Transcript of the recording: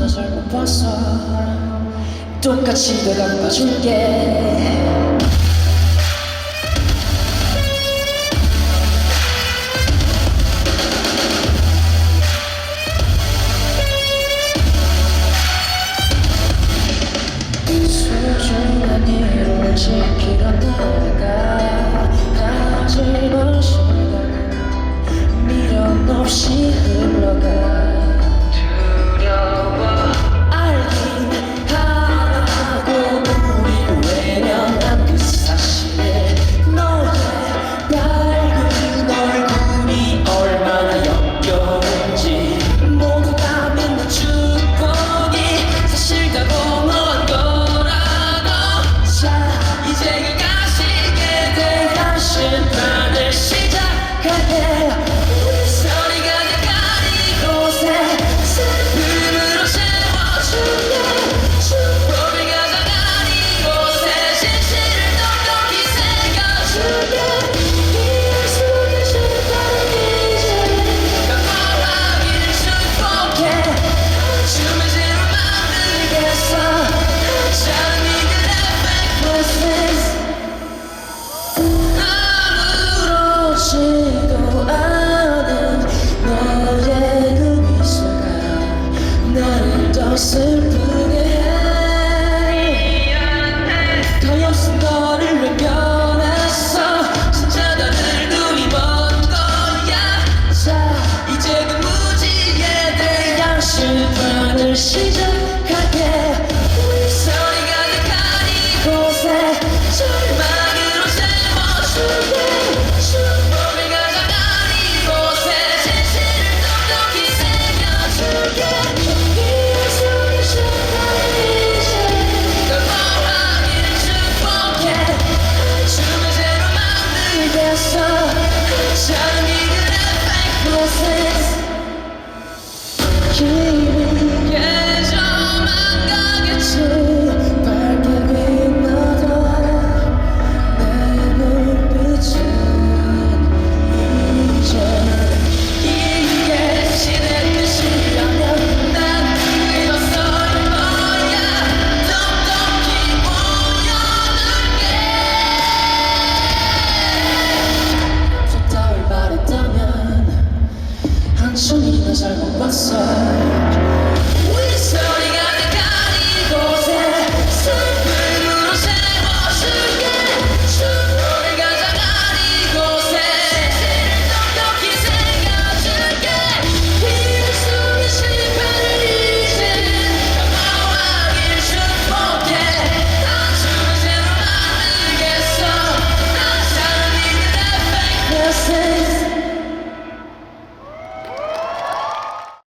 나 잘못 봤어. 똑같이 되갚아줄게. promises. You as I walk by side.